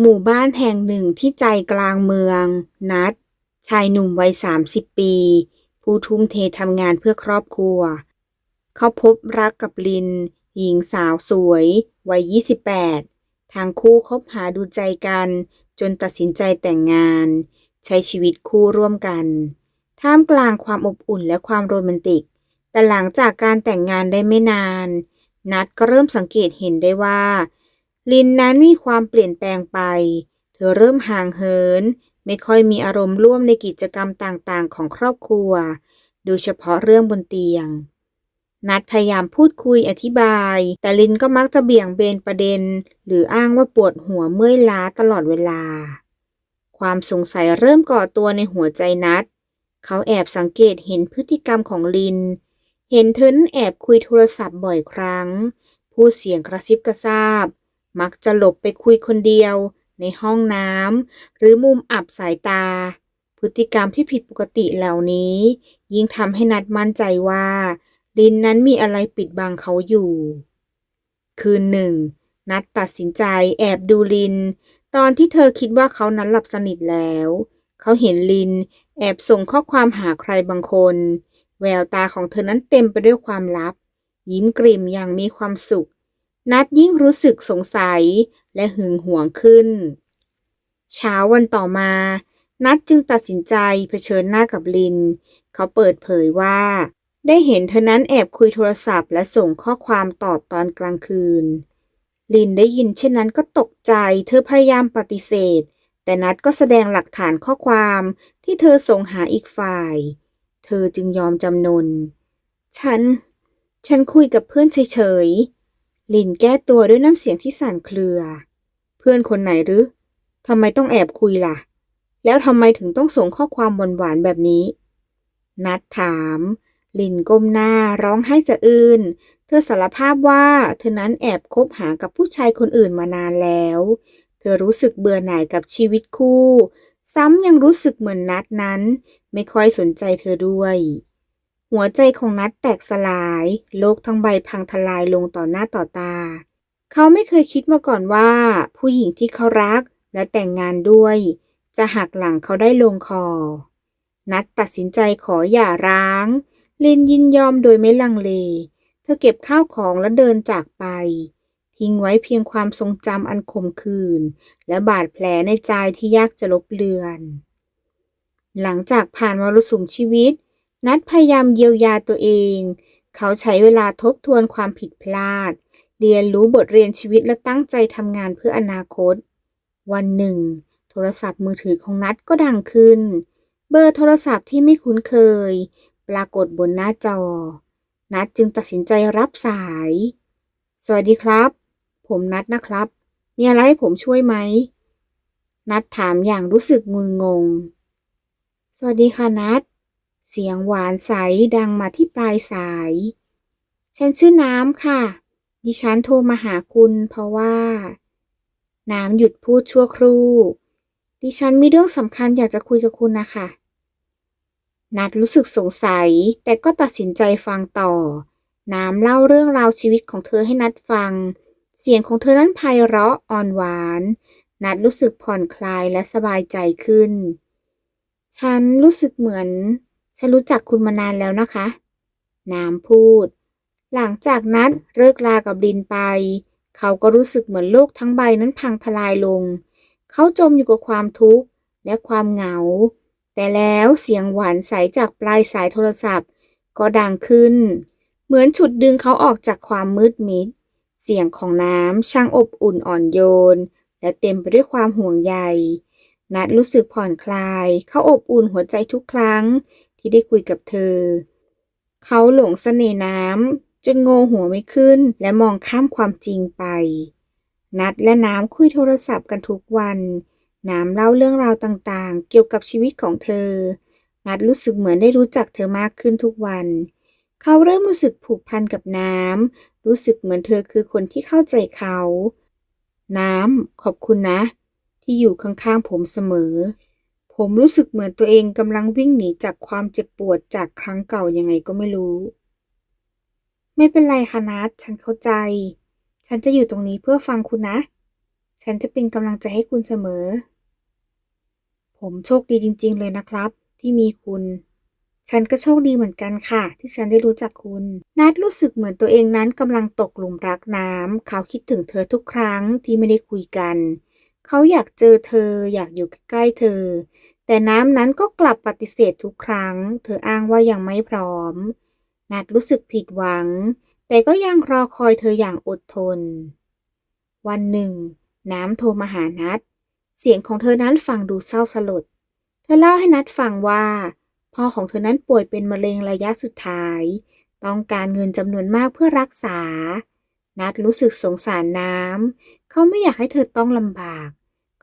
หมู่บ้านแห่งหนึ่งที่ใจกลางเมือง นัด ชายหนุ่มวัย30ปี ผู้ทุ่มเททำงานเพื่อครอบครัว เขาพบรักกับลิน หญิงสาวสวย วัย28ทางคู่คบหาดูใจกัน จนตัดสินใจแต่งงาน ใช้ชีวิตคู่ร่วมกัน ท่ามกลางความอบอุ่นและความโรแมนติก แต่หลังจากการแต่งงานได้ไม่นาน นัดก็เริ่มสังเกตเห็นได้ว่า ลินนั้นมีความเปลี่ยนแปลงไป เธอเริ่มห่างเหิน ไม่ค่อยมีอารมณ์ร่วมในกิจกรรมต่างๆ ของครอบครัว โดยเฉพาะเรื่องบนเตียง นัดพยายามพูดคุยอธิบาย แต่ลินก็มักจะเบี่ยงเบนประเด็น หรืออ้างว่าปวดหัวเมื่อยล้าตลอดเวลา ความสงสัยเริ่มก่อตัวในหัวใจนัด เขาแอบสังเกตเห็นพฤติกรรมของลิน เห็นเธอนแอบคุยโทรศัพท์บ่อยครั้ง พูดเสียงกระซิบกระซาบ มักจะหลบไปคุยคนเดียว ในห้องน้ำหรือมุมอับสายตา พฤติกรรมที่ผิดปกติเหล่านี้ ยิ่งทำให้นัดมั่นใจว่า ลินนั้นมีอะไรปิดบังเขาอยู่ คืนหนึ่ง นัดตัดสินใจแอบดูลิน ตอนที่เธอคิดว่าเขานั้นหลับสนิทแล้ว เขาเห็นลินแอบส่งข้อความหาใครบางคน แววตาของเธอนั้นเต็มไปด้วยความลับ ยิ้มกริ่มอย่างมีความสุข นัดยิ่งรู้สึกสงสัยและหึงหวงขึ้น เช้าวันต่อมา นัดจึงตัดสินใจเผชิญหน้ากับลิน เขาเปิดเผยว่า ได้เห็นเธอนั้นแอบคุยโทรศัพท์และส่งข้อความตอบตอนกลางคืน ลินได้ยินเช่นนั้นก็ตกใจ เธอพยายามปฏิเสธ แต่นัดก็แสดงหลักฐานข้อความที่เธอส่งหาอีกฝ่าย เธอจึงยอมจำนน ฉัน ฉันคุยกับเพื่อนเฉยๆ ลินแก้ตัวด้วยน้ำเสียงที่สั่นเครือ เพื่อนคนไหนหรือทำไมต้องแอบคุยล่ะ แล้วทำไมถึงต้องส่งข้อความหวานๆแบบนี้ นัดถาม ลินก้มหน้าร้องไห้สะอื้นเธอสารภาพว่าเธอนั้นแอบคบหากับผู้ชายคนอื่นมานานแล้ว เธอรู้สึกเบื่อหน่ายกับชีวิตคู่ ซ้ำยังรู้สึกเหมือนนัดนั้น ไม่ค่อยสนใจเธอด้วย หัวใจของนัดแตกสลาย โลกทั้งใบพังทลายลงต่อหน้าต่อตา เขาไม่เคยคิดมาก่อนว่า ผู้หญิงที่เขารักและแต่งงานด้วย จะหักหลังเขาได้ลงคอ นัดตัดสินใจขอหย่าร้าง ลินยินยอมโดยไม่ลังเล เธอเก็บข้าวของแล้วเดินจากไป ทิ้งไว้เพียงความทรงจำอันขมขื่นและบาดแผลในใจที่ยากจะลบเลือน หลังจากผ่านมรสุมชีวิต นัดพยายามเยียวยาตัวเอง เขาใช้เวลาทบทวนความผิดพลาด เรียนรู้บทเรียนชีวิตและตั้งใจทำงานเพื่ออนาคต วันหนึ่ง โทรศัพท์มือถือของนัดก็ดังขึ้น เบอร์โทรศัพท์ที่ไม่คุ้นเคย ปรากฏบนหน้าจอ นัดจึงตัดสินใจรับสาย สวัสดีครับ ผมนัดนะครับ มีอะไรให้ผมช่วยไหม นัดถามอย่างรู้สึกงุนงง สวัสดีค่ะนัด เสียงหวานใสดังมาที่ปลายสาย ฉันชื่อน้ำค่ะ ดิฉันโทรมาหาคุณเพราะว่า น้ำหยุดพูดชั่วครู่ ดิฉันมีเรื่องสำคัญอยากจะคุยกับคุณนะคะ นัดรู้สึกสงสัยแต่ก็ตัดสินใจฟังต่อ น้ำเล่าเรื่องราวชีวิตของเธอให้นัดฟัง เสียงของเธอนั้นไพเราะอ่อนหวาน นัดรู้สึกผ่อนคลายและสบายใจขึ้น ฉันรู้สึกเหมือน ฉันรู้จักคุณมานานแล้วนะคะ น้ำพูด หลังจากนัดเลิกลากับดินไป เขาก็รู้สึกเหมือนโลกทั้งใบนั้นพังทลายลง เขาจมอยู่กับความทุกข์และความเหงา แต่แล้วเสียงหวานใสจากปลายสายโทรศัพท์ ก็ดังขึ้น เหมือนฉุดดึงเขาออกจากความมืดมิด เสียงของน้ำช่างอบอุ่นอ่อนโยน และเต็มไปด้วยความห่วงใยนัดรู้สึกผ่อนคลาย เขาอบอุ่นหัวใจทุกครั้ง ที่ได้คุยกับเธอ เขาหลงเสน่ห์น้ำจนโงหัวไม่ขึ้น และมองข้ามความจริงไป นัดและน้ำคุยโทรศัพท์กันทุกวัน น้ำเล่าเรื่องราวต่างๆ เกี่ยวกับชีวิตของเธอ นัดรู้สึกเหมือนได้รู้จักเธอมากขึ้นทุกวัน เขาเริ่มรู้สึกผูกพันกับน้ำรู้สึกเหมือนเธอคือคนที่เข้าใจเขา น้ำขอบคุณนะ ที่อยู่ข้างๆผมเสมอ ผมรู้สึกเหมือนตัวเองกำลังวิ่งหนีจากความเจ็บปวดจากครั้งเก่ายังไงก็ไม่รู้ ไม่เป็นไรค่ะนัดฉันเข้าใจ ฉันจะอยู่ตรงนี้เพื่อฟังคุณนะ ฉันจะเป็นกำลังใจให้คุณเสมอ ผมโชคดีจริง ๆ เลยนะครับ ที่มีคุณ ฉันก็โชคดีเหมือนกันค่ะ ที่ฉันได้รู้จักคุณ นัดรู้สึกเหมือนตัวเองนั้นกำลังตกหลุมรักน้ำเขาคิดถึงเธอทุกครั้งที่ไม่ได้คุยกัน เขาอยากเจอเธออยากอยู่ใกล้เธอ แต่น้ำนั้นก็กลับปฏิเสธทุกครั้ง เธออ้างว่ายังไม่พร้อม นัดรู้สึกผิดหวัง แต่ก็ยังรอคอยเธออย่างอดทน วันหนึ่ง น้ำโทรมาหานัด เสียงของเธอนั้นฟังดูเศร้าสลด เธอเล่าให้นัดฟังว่า พ่อของเธอนั้นป่วยเป็นมะเร็งระยะสุดท้าย ต้องการเงินจำนวนมากเพื่อรักษานัดรู้สึกสงสารน้ำ เขาไม่อยากให้เธอต้องลำบาก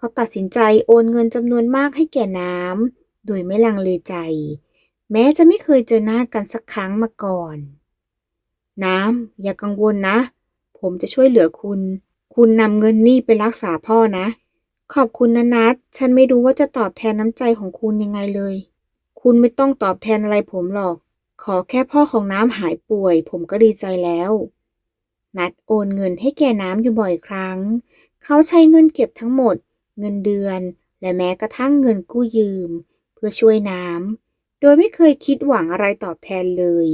เขาตัดสินใจโอนเงินจำนวนมากให้แก่น้ำโดยไม่ลังเลใจ แม้จะไม่เคยเจอหน้ากันสักครั้งมาก่อน น้ำอย่ากังวลนะ ผมจะช่วยเหลือคุณ คุณนำเงินนี่ไปรักษาพ่อนะ ขอบคุณนะนัดฉันไม่รู้ว่าจะตอบแทนน้ำใจของคุณยังไงเลย คุณไม่ต้องตอบแทนอะไรผมหรอก ขอแค่พ่อของน้ำหายป่วย ผมก็ดีใจแล้วนัดโอนเงินให้แก่น้ำอยู่บ่อยครั้ง เขาใช้เงินเก็บทั้งหมด เงินเดือน และแม้กระทั่งเงินกู้ยืม เพื่อช่วยน้ำโดยไม่เคยคิดหวังอะไรตอบแทนเลย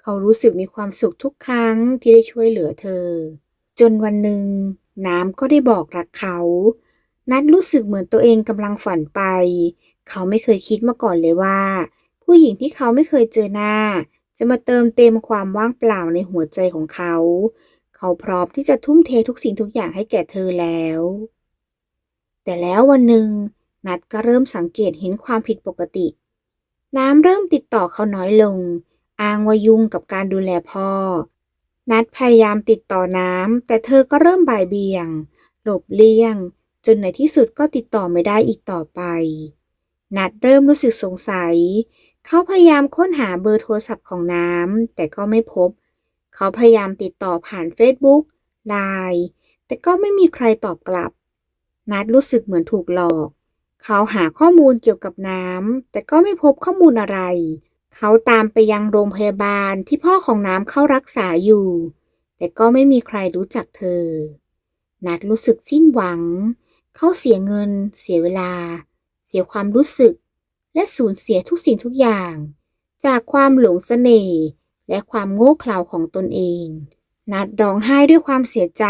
เขารู้สึกมีความสุขทุกครั้งที่ได้ช่วยเหลือเธอ จนวันหนึ่ง น้ำก็ได้บอกรักเขา นัดรู้สึกเหมือนตัวเองกำลังฝันไป เขาไม่เคยคิดมาก่อนเลยว่า ผู้หญิงที่เขาไม่เคยเจอหน้า จะมาเติมเต็มความว่างเปล่าในหัวใจของเขา เขาพร้อมที่จะทุ่มเททุกสิ่งทุกอย่างให้แก่เธอแล้ว แต่แล้ววันหนึ่งนัดก็เริ่มสังเกตเห็นความผิดปกติ น้ำเริ่มติดต่อเขาน้อยลง อ้างว่ายุ่งกับการดูแลพ่อ นัดพยายามติดต่อน้ำ แต่เธอก็เริ่มบ่ายเบี่ยง หลบเลี่ยง จนในที่สุดก็ติดต่อไม่ได้อีกต่อไป นัดเริ่มรู้สึกสงสัย เขาพยายามค้นหาเบอร์โทรศัพท์ของน้ำ แต่ก็ไม่พบ เขาพยายามติดต่อผ่าน Facebook ไลน์แต่ก็ไม่มีใครตอบกลับ นัดรู้สึกเหมือนถูกหลอก เขาหาข้อมูลเกี่ยวกับน้ำ แต่ก็ไม่พบข้อมูลอะไร เขาตามไปยังโรงพยาบาลที่พ่อของน้ำเข้ารักษาอยู่ แต่ก็ไม่มีใครรู้จักเธอ นัดรู้สึกสิ้นหวัง เขาเสียเงิน เสียเวลา เสียความรู้สึก และสูญเสียทุกสิ่งทุกอย่าง จากความหลงเสน่ห์และความโง่เขลาของตนเอง นัดร้องไห้ด้วยความเสียใจ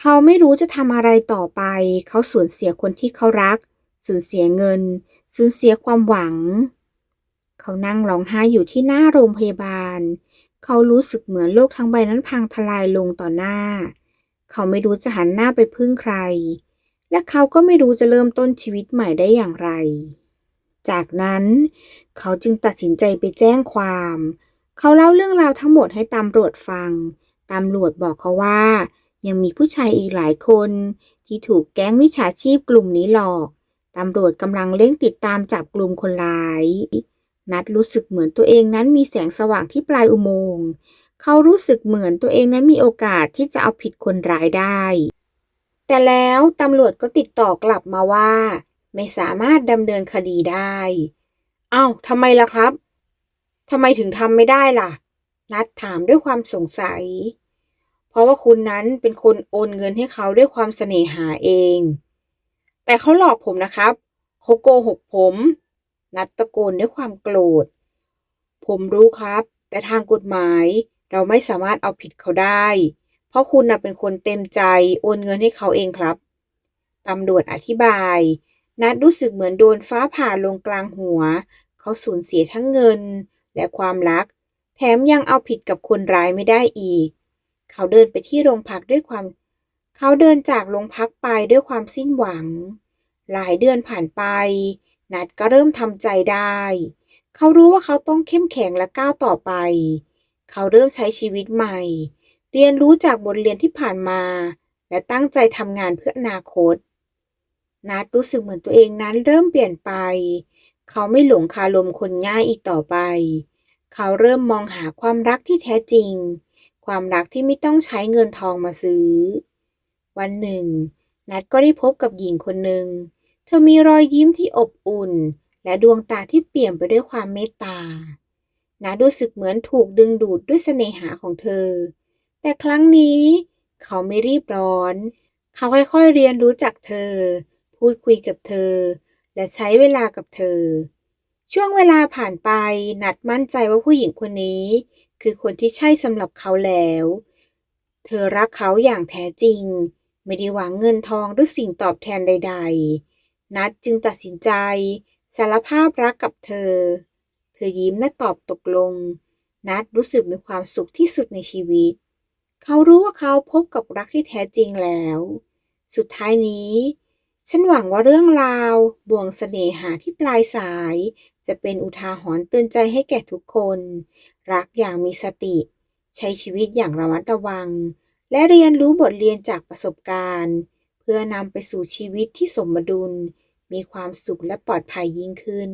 เขาไม่รู้จะทำอะไรต่อไป เขาสูญเสียคนที่เขารัก สูญเสียเงิน สูญเสียความหวัง เขานั่งร้องไห้อยู่ที่หน้าโรงพยาบาล เขารู้สึกเหมือนโลกทั้งใบนั้นพังทลายลงต่อหน้า เขาไม่รู้จะหันหน้าไปพึ่งใคร และเขาก็ไม่รู้จะเริ่มต้นชีวิตใหม่ได้อย่างไร จากนั้น เขาจึงตัดสินใจไปแจ้งความ เขาเล่าเรื่องราวทั้งหมดให้ตำรวจฟังตำรวจบอกเขาว่า ยังมีผู้ชายอีกหลายคน ที่ถูกแก๊งมิจฉาชีพกลุ่มนี้หลอก ตำรวจกำลังเร่งติดตามจับกลุ่มคนร้าย นัดรู้สึกเหมือนตัวเองนั้นมีแสงสว่างที่ปลายอุโมงค์ เขารู้สึกเหมือนตัวเองนั้นมีโอกาสที่จะเอาผิดคนร้ายได้ แต่แล้วตำรวจก็ติดต่อกลับมาว่า ไม่สามารถดำเนินคดีได้ เอ้าทำไมล่ะครับทำไมถึงทำไม่ได้ล่ะ นัดถามด้วยความสงสัย ราะว่าคุณนั้นเป็นคนโอนเงินให้เขาด้วยความเสน่หาเอง แต่เขาหลอกผมนะครับเขาโกหกผม นัดตะโกนด้วยความโกรธ ผมรู้ครับ แต่ทางกฎหมายเราไม่สามารถเอาผิดเขาได้ เพราะคุณน่ะเป็นคนเต็มใจโอนเงินให้เขาเองครับ ตำรวจอธิบาย นัดรู้สึกเหมือนโดนฟ้าผ่าลงกลางหัว เขาสูญเสียทั้งเงินและความรัก แถมยังเอาผิดกับคนร้ายไม่ได้อีก เขาเดินไปที่โรงพักด้วยความ เขาเดินจากโรงพักไปด้วยความสิ้นหวัง หลายเดือนผ่านไป นัดก็เริ่มทำใจได้ เขารู้ว่าเขาต้องเข้มแข็งและก้าวต่อไป เขาเริ่มใช้ชีวิตใหม่ เรียนรู้จากบทเรียนที่ผ่านมา และตั้งใจทำงานเพื่ออนาคต นัดรู้สึกเหมือนตัวเองนั้นเริ่มเปลี่ยนไป เขาไม่หลงคาลมคนง่ายอีกต่อไป เขาเริ่มมองหาความรักที่แท้จริง ความรักที่ไม่ต้องใช้เงินทองมาซื้อ วันหนึ่ง นัดก็ได้พบกับหญิงคนหนึ่ง เธอมีรอยยิ้มที่อบอุ่น และดวงตาที่เปี่ยมไปด้วยความเมตตา นัดรู้สึกเหมือนถูกดึงดูดด้วยเสน่หาของเธอ แต่ครั้งนี้เขาไม่รีบร้อน เขาค่อยๆเรียนรู้จักเธอ พูดคุยกับเธอ และใช้เวลากับเธอ ช่วงเวลาผ่านไป นัดมั่นใจว่าผู้หญิงคนนี้ คือคนที่ใช่สำหรับเขาแล้ว เธอรักเขาอย่างแท้จริง ไม่ได้หวังเงินทองหรือสิ่งตอบแทนใด ๆ นัดจึงตัดสินใจ สารภาพรักกับเธอ เธอยิ้มและตอบตกลง นัดรู้สึกมีความสุขที่สุดในชีวิต เขารู้ว่าเขาพบกับรักที่แท้จริงแล้ว สุดท้ายนี้ ฉันหวังว่าเรื่องราวบ่วงเสน่หาที่ปลายสาย จะเป็นอุทาหรณ์เตือนใจให้แก่ทุกคน รักอย่างมีสติ ใช้ชีวิตอย่างระมัดระวัง และเรียนรู้บทเรียนจากประสบการณ์ เพื่อนำไปสู่ชีวิตที่สมดุล มีความสุขและปลอดภัยยิ่งขึ้น